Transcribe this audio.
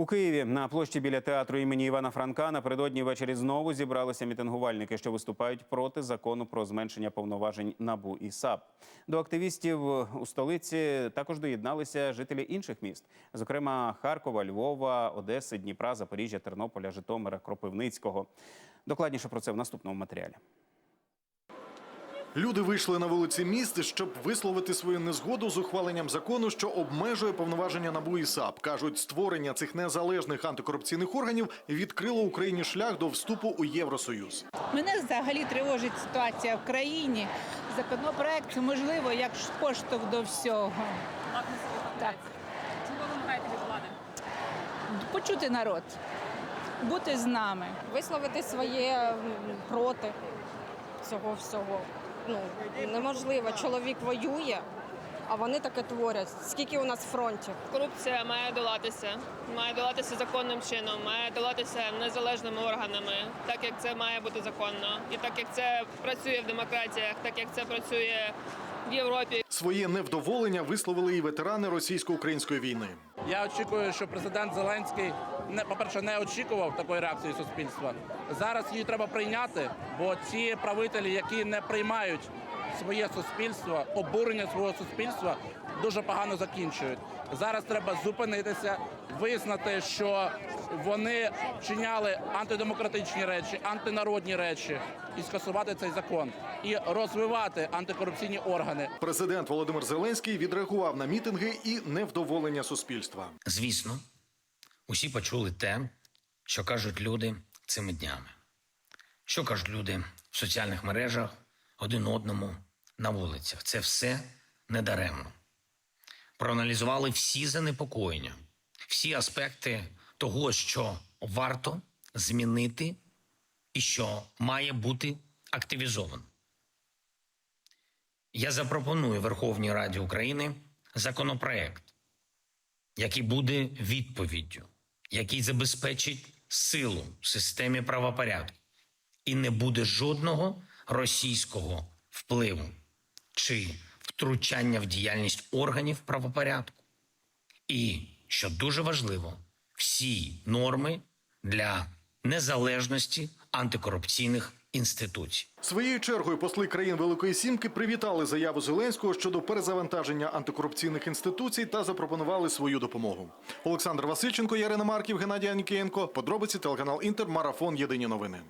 У Києві на площі біля театру імені Івана Франка напередодні ввечері знову зібралися мітингувальники, що виступають проти закону про зменшення повноважень НАБУ і САП. До активістів у столиці також доєдналися жителі інших міст, зокрема Харкова, Львова, Одеси, Дніпра, Запоріжжя, Тернополя, Житомира, Кропивницького. Докладніше про це в наступному матеріалі. Люди вийшли на вулиці міст, щоб висловити свою незгоду з ухваленням закону, що обмежує повноваження НАБУ і САП. кажуть, створення цих незалежних антикорупційних органів відкрило Україні шлях до вступу у Євросоюз. Мене взагалі тривожить ситуація в країні. Законопроект можливо як поштовх до всього. Так. Чого ви вимагаєте від влади? Почути народ, бути з нами. висловити своє проти цього всього. Ну неможливо. Чоловік воює, а вони таке творять. Скільки у нас фронтів? Корупція має долатися, має долатися законним чином, має долатися незалежними органами, так як це має бути законно, і так як це працює в демократіях, так як це працює в Європі. Своє невдоволення висловили і ветерани російсько-української війни. Я очікую, що президент Зеленський не по-перше не очікував такої реакції суспільства. Зараз її треба прийняти, бо ці правителі, які не приймають своє суспільство, обурення свого суспільства, дуже погано закінчують. Зараз треба зупинитися, визнати, що вони вчиняли антидемократичні речі, антинародні речі, і скасувати цей закон, і розвивати антикорупційні органи. Президент Володимир Зеленський відреагував на мітинги і невдоволення суспільства. Звісно, усі почули те, що кажуть люди цими днями. Що кажуть люди в соціальних мережах один одному на вулицях. Це все недаремно. Проаналізували всі занепокоєння, всі аспекти того, що варто змінити і що має бути активізовано. Я запропоную Верховній Раді України законопроект, який буде відповіддю, який забезпечить силу в системі правопорядку, і не буде жодного російського впливу чи втручання в діяльність органів правопорядку. І, що дуже важливо, всі норми для незалежності антикорупційних інституцій. Своєю чергою посли країн Великої Сімки привітали заяву Зеленського щодо перезавантаження антикорупційних інституцій та запропонували свою допомогу. Олександр Васильченко, Ярина Марків, Геннадій Анікієнко. Подробиці телеканал Інтер. Марафон. Єдині новини.